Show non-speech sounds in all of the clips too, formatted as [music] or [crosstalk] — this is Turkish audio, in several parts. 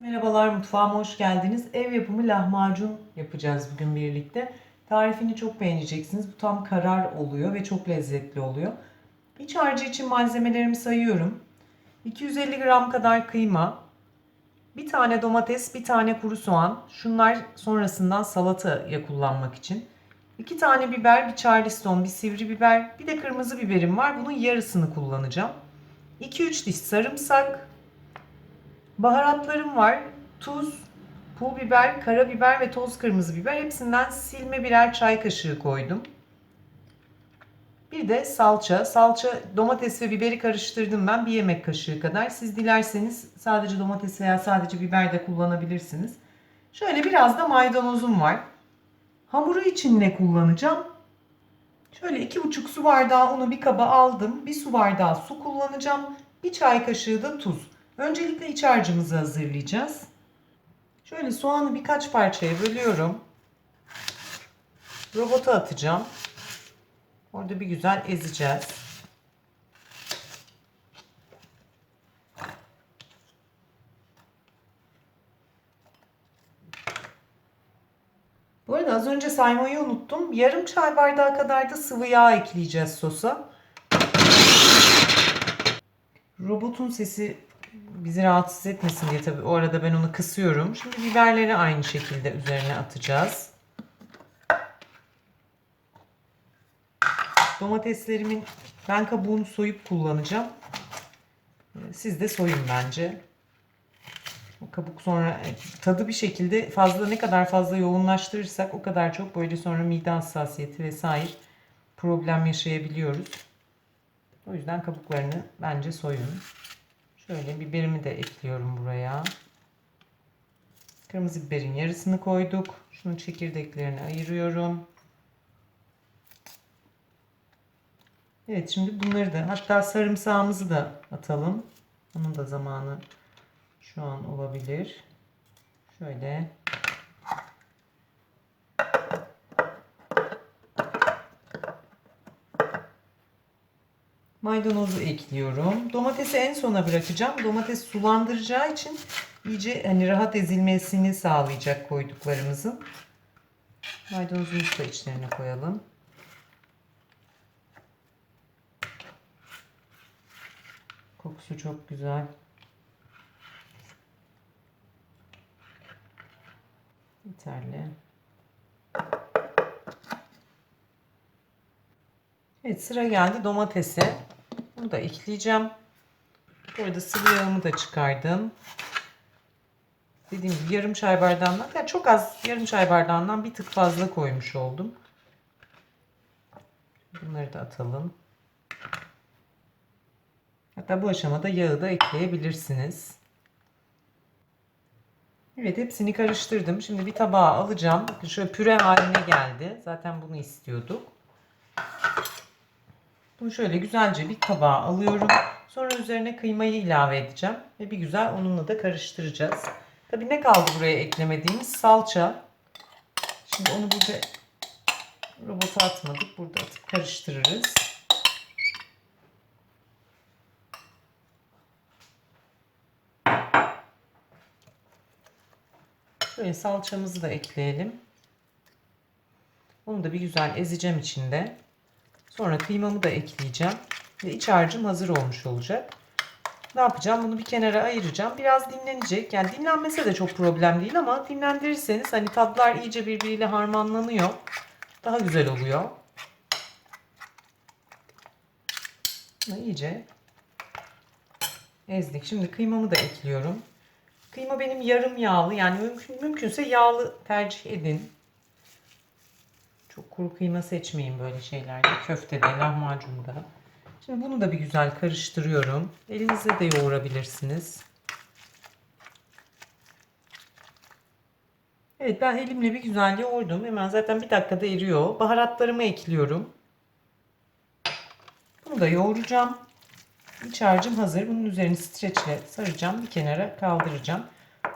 Merhabalar mutfağıma hoş geldiniz. Ev yapımı lahmacun yapacağız bugün birlikte. Tarifini çok beğeneceksiniz. Bu tam karar oluyor ve çok lezzetli oluyor. İç harcı için malzemelerimi sayıyorum. 250 gram kadar kıyma, bir tane domates, bir tane kuru soğan. Şunlar sonrasından salataya kullanmak için. İki tane biber, bir charleston, bir sivri biber, bir de kırmızı biberim var. Bunun yarısını kullanacağım. 2-3 diş sarımsak, Baharatlarım var. Tuz, pul biber, karabiber ve toz kırmızı biber. Hepsinden silme birer çay kaşığı koydum. Bir de salça. Salça domates ve biberi karıştırdım ben bir yemek kaşığı kadar. Siz dilerseniz sadece domates veya sadece biber de kullanabilirsiniz. Şöyle biraz da maydanozum var. Hamuru için ne kullanacağım? Şöyle iki buçuk su bardağı unu bir kaba aldım. Bir su bardağı su kullanacağım. Bir çay kaşığı da tuz. Öncelikle iç harcımızı hazırlayacağız. Şöyle soğanı birkaç parçaya bölüyorum. Robota atacağım. Orada bir güzel ezeceğiz. Bu arada az önce saymayı unuttum. Yarım çay bardağı kadar da sıvı yağ ekleyeceğiz sosa. Robotun sesi bizi rahatsız etmesin diye tabii o arada ben onu kısıyorum. Şimdi biberleri aynı şekilde üzerine atacağız. Domateslerimin ben kabuğunu soyup kullanacağım. Siz de soyun bence. O kabuk sonra e, tadı bir şekilde fazla ne kadar fazla yoğunlaştırırsak o kadar çok böyle sonra mide hassasiyeti vesaire problem yaşayabiliyoruz. O yüzden kabuklarını bence soyun. Şöyle biberimi de ekliyorum buraya. Kırmızı biberin yarısını koyduk. Şunun çekirdeklerini ayırıyorum. Evet şimdi bunları da hatta sarımsağımızı da atalım. Onun da zamanı şu an olabilir. Şöyle Maydanozu ekliyorum. Domatesi en sona bırakacağım. Domates sulandıracağı için iyice hani rahat ezilmesini sağlayacak koyduklarımızın. Maydanozumuzu da içlerine koyalım. Kokusu çok güzel. Yeterli. Evet sıra geldi domatese. Bunu da ekleyeceğim. Bu arada sıvı yağımı da çıkardım. Dediğim gibi yarım çay bardağından, yani çok az yarım çay bardağından bir tık fazla koymuş oldum. Bunları da atalım. Hatta bu aşamada yağı da ekleyebilirsiniz. Evet hepsini karıştırdım. Şimdi bir tabağa alacağım. Şöyle püre haline geldi. Zaten bunu istiyorduk. Bunu şöyle güzelce bir tabağa alıyorum. Sonra üzerine kıymayı ilave edeceğim. Ve bir güzel onunla da karıştıracağız. Tabi ne kaldı buraya eklemediğimiz? Salça. Şimdi onu burada robota atmadık. Burada atıp karıştırırız. Şöyle salçamızı da ekleyelim. Onu da bir güzel ezeceğim içinde. Sonra kıymamı da ekleyeceğim. Ve iç harcım hazır olmuş olacak. Ne yapacağım? Bunu bir kenara ayıracağım. Biraz dinlenecek. Yani dinlenmese de çok problem değil ama dinlendirirseniz hani tatlar iyice birbiriyle harmanlanıyor. Daha güzel oluyor. Bunu iyice ezdik. Şimdi kıymamı da ekliyorum. Kıyma benim yarım yağlı. Yani mümkün, mümkünse yağlı tercih edin. Çok kuru kıyma seçmeyin böyle şeylerde. Köftede, lahmacunda. Şimdi bunu da bir güzel karıştırıyorum. Elinizle de yoğurabilirsiniz. Evet ben elimle bir güzel yoğurdum. Hemen zaten bir dakikada eriyor. Baharatlarımı ekliyorum. Bunu da yoğuracağım. İç harcım hazır. Bunun üzerini streçle saracağım. Bir kenara kaldıracağım.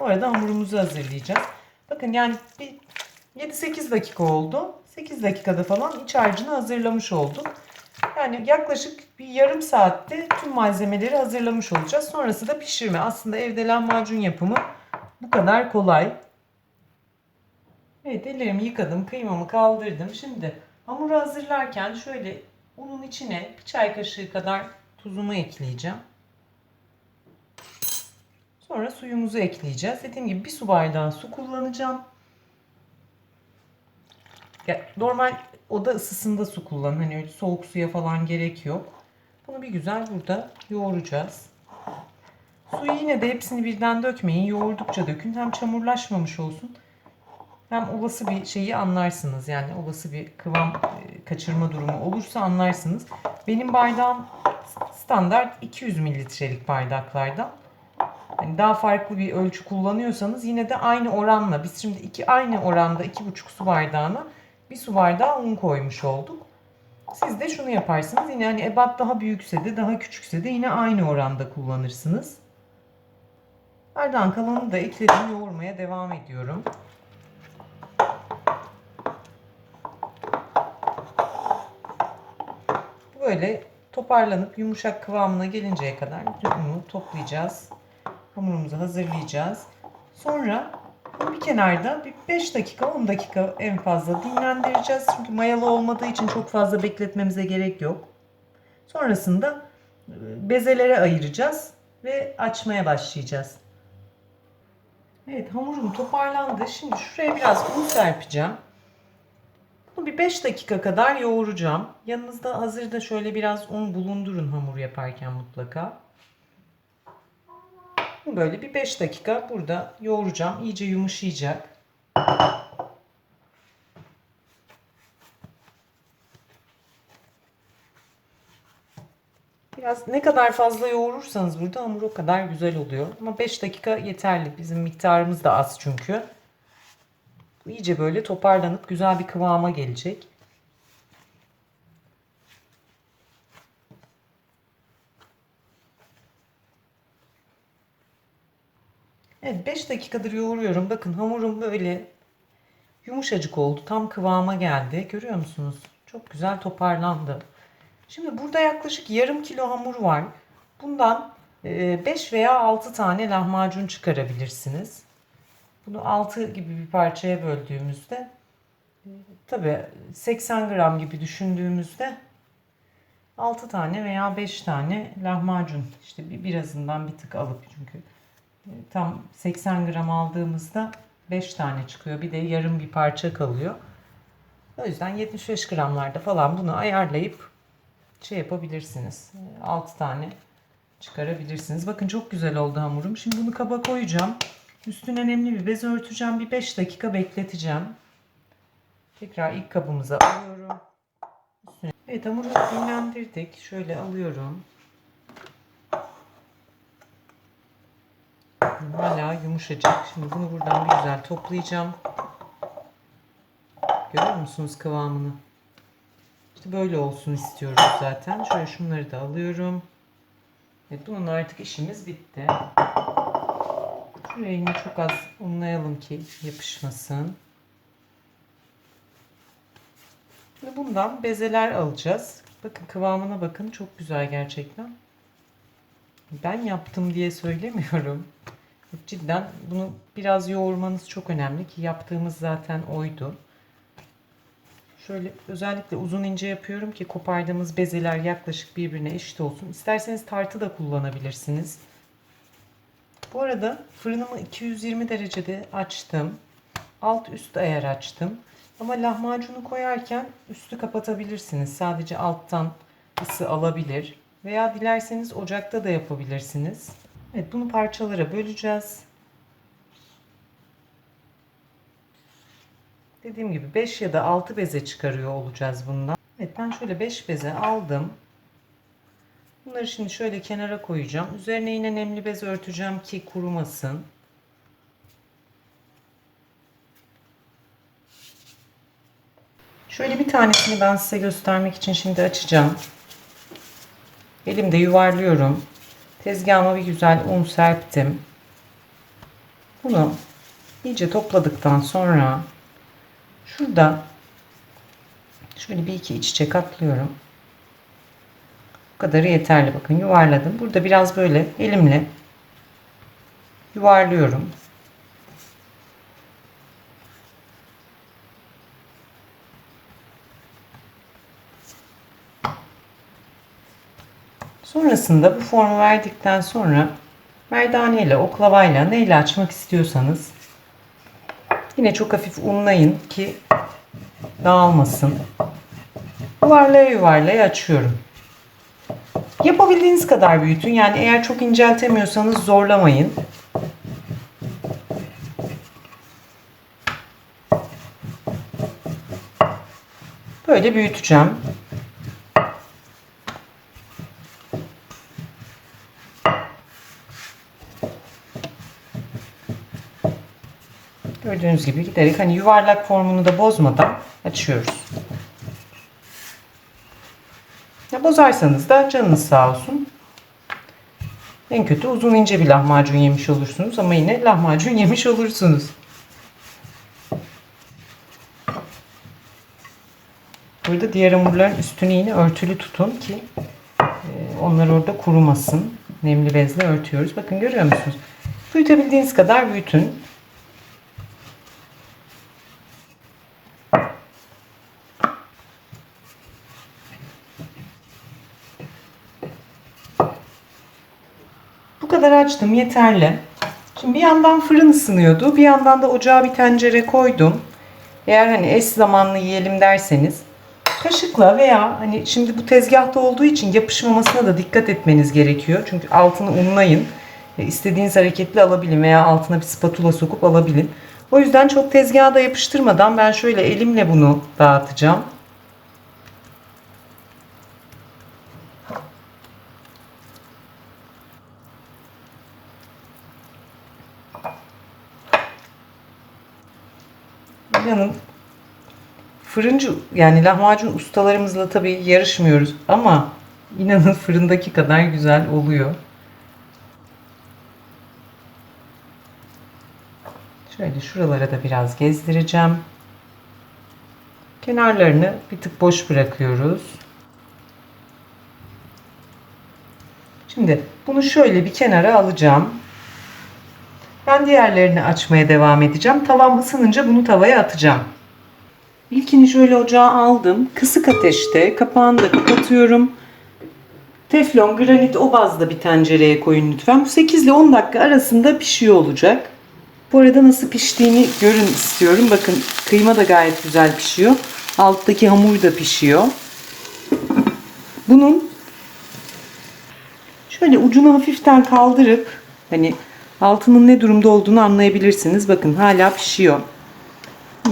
Bu arada hamurumuzu hazırlayacağız. Bakın yani bir 7-8 dakika oldu. 8 dakikada falan iç harcını hazırlamış olduk. Yani yaklaşık bir yarım saatte tüm malzemeleri hazırlamış olacağız. Sonrası da pişirme. Aslında evde lahmacun yapımı Bu kadar kolay. Evet ellerimi yıkadım. Kıymamı kaldırdım. Şimdi hamuru hazırlarken şöyle unun içine bir çay kaşığı kadar tuzumu ekleyeceğim. Sonra suyumuzu ekleyeceğiz. Dediğim gibi bir su bardağı su kullanacağım. Ya, normal oda ısısında su kullanın. Hani öyle soğuk suya falan gerek yok. Bunu bir güzel burada yoğuracağız. Suyu yine de hepsini birden dökmeyin. Yoğurdukça dökün. Hem çamurlaşmamış olsun. Hem olası bir şeyi anlarsınız. Yani olası bir kıvam e, kaçırma durumu olursa anlarsınız. Benim bardağım standart 200 mililitrelik bardaklardan. Yani daha farklı bir ölçü kullanıyorsanız yine de aynı oranla biz şimdi iki aynı oranda iki buçuk su bardağına bir su bardağı un koymuş olduk. Siz de şunu yaparsınız. Yine hani ebat daha büyükse de daha küçükse de yine aynı oranda kullanırsınız. Bardağın kalanını da ekledim. Yoğurmaya devam ediyorum. Böyle toparlanıp yumuşak kıvamına gelinceye kadar unu toplayacağız. Hamurumuzu hazırlayacağız. Sonra bir kenarda bir 5 dakika 10 dakika en fazla dinlendireceğiz. Çünkü mayalı olmadığı için çok fazla bekletmemize gerek yok. Sonrasında e, bezelere ayıracağız ve açmaya başlayacağız. Evet hamurum toparlandı. Şimdi şuraya biraz un serpeceğim. Bunu bir 5 dakika kadar yoğuracağım. Yanınızda hazırda şöyle biraz un bulundurun hamur yaparken mutlaka. Böyle bir 5 dakika burada yoğuracağım. İyice yumuşayacak. Biraz ne kadar fazla yoğurursanız burada hamur o kadar güzel oluyor. Ama 5 dakika yeterli. Bizim miktarımız da az çünkü. İyice böyle toparlanıp güzel bir kıvama gelecek. Evet 5 dakikadır yoğuruyorum. Bakın hamurum böyle yumuşacık oldu. Tam kıvama geldi. Görüyor musunuz? Çok güzel toparlandı. Şimdi burada yaklaşık yarım kilo hamur var. Bundan 5 veya 6 tane lahmacun çıkarabilirsiniz. Bunu 6 gibi bir parçaya böldüğümüzde tabi 80 gram gibi düşündüğümüzde 6 tane veya 5 tane lahmacun işte birazından bir tık alıp çünkü tam 80 gram aldığımızda 5 tane çıkıyor. Bir de yarım bir parça kalıyor. O yüzden 75 gramlarda falan bunu ayarlayıp şey yapabilirsiniz. 6 tane çıkarabilirsiniz. Bakın çok güzel oldu hamurum. Şimdi bunu kaba koyacağım. Üstüne nemli bir bez örteceğim. Bir 5 dakika bekleteceğim. Tekrar ilk kabımıza alıyorum. Evet hamuru dinlendirdik. Şöyle alıyorum. Hala yumuşacık. Şimdi bunu buradan bir güzel toplayacağım. Görüyor musunuz kıvamını? İşte böyle olsun istiyoruz zaten. Şöyle şunları da alıyorum. Evet bunun artık işimiz bitti. Şurayı yine çok az unlayalım ki yapışmasın. Şimdi bundan bezeler alacağız. Bakın kıvamına bakın. Çok güzel gerçekten. Ben yaptım diye söylemiyorum. Cidden bunu biraz yoğurmanız çok önemli ki yaptığımız zaten oydu. Şöyle özellikle uzun ince yapıyorum ki kopardığımız bezeler yaklaşık birbirine eşit olsun. İsterseniz tartı da kullanabilirsiniz. Bu arada fırınımı 220 derecede açtım. Alt üst ayar açtım. Ama lahmacunu koyarken üstü kapatabilirsiniz. Sadece alttan ısı alabilir. Veya dilerseniz ocakta da yapabilirsiniz. Evet bunu parçalara böleceğiz. Dediğim gibi 5 ya da 6 beze çıkarıyor olacağız bundan. Evet ben şöyle 5 beze aldım. Bunları şimdi şöyle kenara koyacağım. Üzerine yine nemli bez örteceğim ki kurumasın. Şöyle bir tanesini ben size göstermek için şimdi açacağım. Elimde yuvarlıyorum. Tezgahıma bir güzel un serptim. Bunu iyice topladıktan sonra şurada şöyle bir iki iç içe katlıyorum. Bu kadarı yeterli. Bakın yuvarladım. Burada biraz böyle elimle yuvarlıyorum. Sonrasında bu formu verdikten sonra merdaneyle, oklavayla neyle açmak istiyorsanız yine çok hafif unlayın ki dağılmasın. Yuvarlaya yuvarlaya açıyorum. Yapabildiğiniz kadar büyütün. Yani eğer çok inceltemiyorsanız zorlamayın. Böyle büyüteceğim. Gördüğünüz gibi giderek hani yuvarlak formunu da bozmadan açıyoruz. Ya bozarsanız da canınız sağ olsun. En kötü uzun ince bir lahmacun yemiş olursunuz ama yine lahmacun [laughs] yemiş olursunuz. Burada diğer hamurların üstünü yine örtülü tutun ki e, onlar orada kurumasın. Nemli bezle örtüyoruz. Bakın görüyor musunuz? Büyütebildiğiniz kadar büyütün. Bu kadar açtım yeterli. Şimdi bir yandan fırın ısınıyordu. Bir yandan da ocağa bir tencere koydum. Eğer hani eş zamanlı yiyelim derseniz kaşıkla veya hani şimdi bu tezgahta olduğu için yapışmamasına da dikkat etmeniz gerekiyor. Çünkü altını unlayın. E, istediğiniz hareketli alabilin veya altına bir spatula sokup alabilin. O yüzden çok tezgaha da yapıştırmadan ben şöyle elimle bunu dağıtacağım. İnanın fırıncı yani lahmacun ustalarımızla tabii yarışmıyoruz ama inanın [laughs] fırındaki kadar güzel oluyor. Şöyle şuralara da biraz gezdireceğim. Kenarlarını bir tık boş bırakıyoruz. Şimdi bunu şöyle bir kenara alacağım. Ben diğerlerini açmaya devam edeceğim. Tavam ısınınca bunu tavaya atacağım. İlkini şöyle ocağa aldım. Kısık ateşte kapağını da kapatıyorum. Teflon, granit o bazda bir tencereye koyun lütfen. Bu 8 ile 10 dakika arasında pişiyor olacak. Bu arada nasıl piştiğini görün istiyorum. Bakın kıyma da gayet güzel pişiyor. Alttaki hamur da pişiyor. Bunun şöyle ucunu hafiften kaldırıp hani altının ne durumda olduğunu anlayabilirsiniz. Bakın hala pişiyor.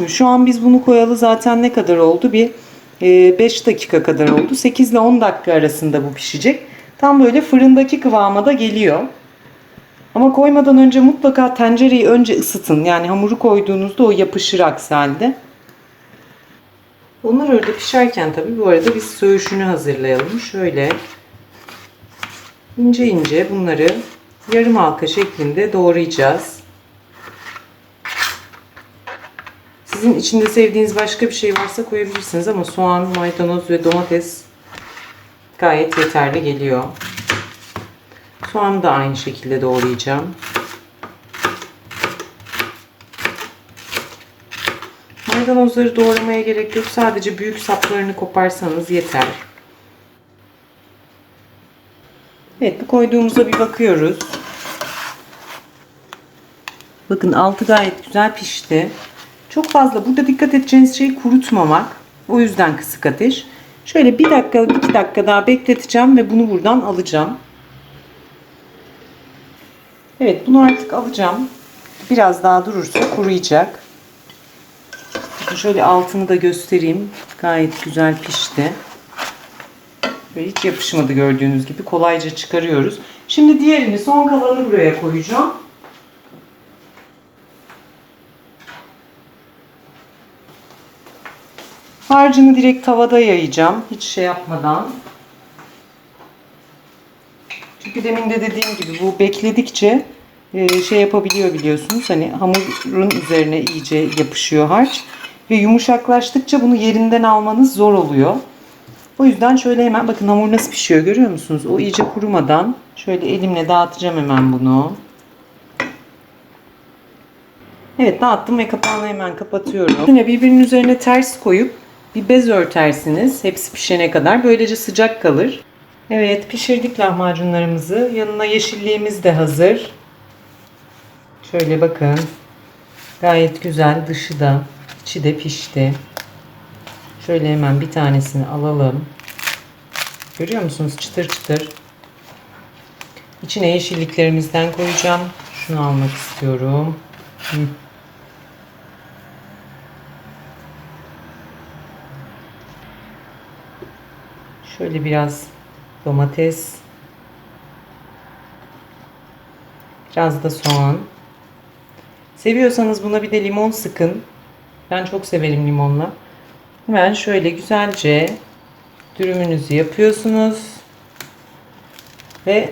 Şu an biz bunu koyalı zaten ne kadar oldu? Bir 5 dakika kadar oldu. 8 ile 10 dakika arasında bu pişecek. Tam böyle fırındaki kıvama da geliyor. Ama koymadan önce mutlaka tencereyi önce ısıtın. Yani hamuru koyduğunuzda o yapışır aksi halde. Onlar orada pişerken tabii bu arada biz söğüşünü hazırlayalım. Şöyle ince ince bunları yarım halka şeklinde doğrayacağız. Sizin içinde sevdiğiniz başka bir şey varsa koyabilirsiniz ama soğan, maydanoz ve domates gayet yeterli geliyor. Soğanı da aynı şekilde doğrayacağım. Maydanozları doğramaya gerek yok. Sadece büyük saplarını koparsanız yeter. Evet bu koyduğumuza bir bakıyoruz. Bakın altı gayet güzel pişti. Çok fazla burada dikkat edeceğiniz şey kurutmamak. O yüzden kısık ateş. Şöyle bir dakika, iki dakika daha bekleteceğim ve bunu buradan alacağım. Evet bunu artık alacağım. Biraz daha durursa kuruyacak. Şöyle altını da göstereyim. Gayet güzel pişti. Ve hiç yapışmadı gördüğünüz gibi. Kolayca çıkarıyoruz. Şimdi diğerini son kalanı buraya koyacağım. Harcını direkt tavada yayacağım. Hiç şey yapmadan. Çünkü demin de dediğim gibi bu bekledikçe e, şey yapabiliyor biliyorsunuz. Hani hamurun üzerine iyice yapışıyor harç. Ve yumuşaklaştıkça bunu yerinden almanız zor oluyor. O yüzden şöyle hemen bakın hamur nasıl pişiyor görüyor musunuz? O iyice kurumadan şöyle elimle dağıtacağım hemen bunu. Evet dağıttım ve kapağını hemen kapatıyorum. Yine birbirinin üzerine ters koyup bir bez örtersiniz hepsi pişene kadar. Böylece sıcak kalır. Evet pişirdik lahmacunlarımızı. Yanına yeşilliğimiz de hazır. Şöyle bakın. Gayet güzel dışı da içi de pişti. Şöyle hemen bir tanesini alalım. Görüyor musunuz çıtır çıtır. İçine yeşilliklerimizden koyacağım. Şunu almak istiyorum. Hı. Şöyle biraz domates. Biraz da soğan. Seviyorsanız buna bir de limon sıkın. Ben çok severim limonla. Hemen şöyle güzelce dürümünüzü yapıyorsunuz. Ve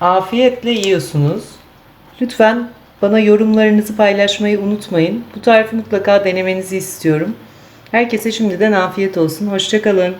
afiyetle yiyorsunuz. Lütfen bana yorumlarınızı paylaşmayı unutmayın. Bu tarifi mutlaka denemenizi istiyorum. Herkese şimdiden afiyet olsun. Hoşçakalın.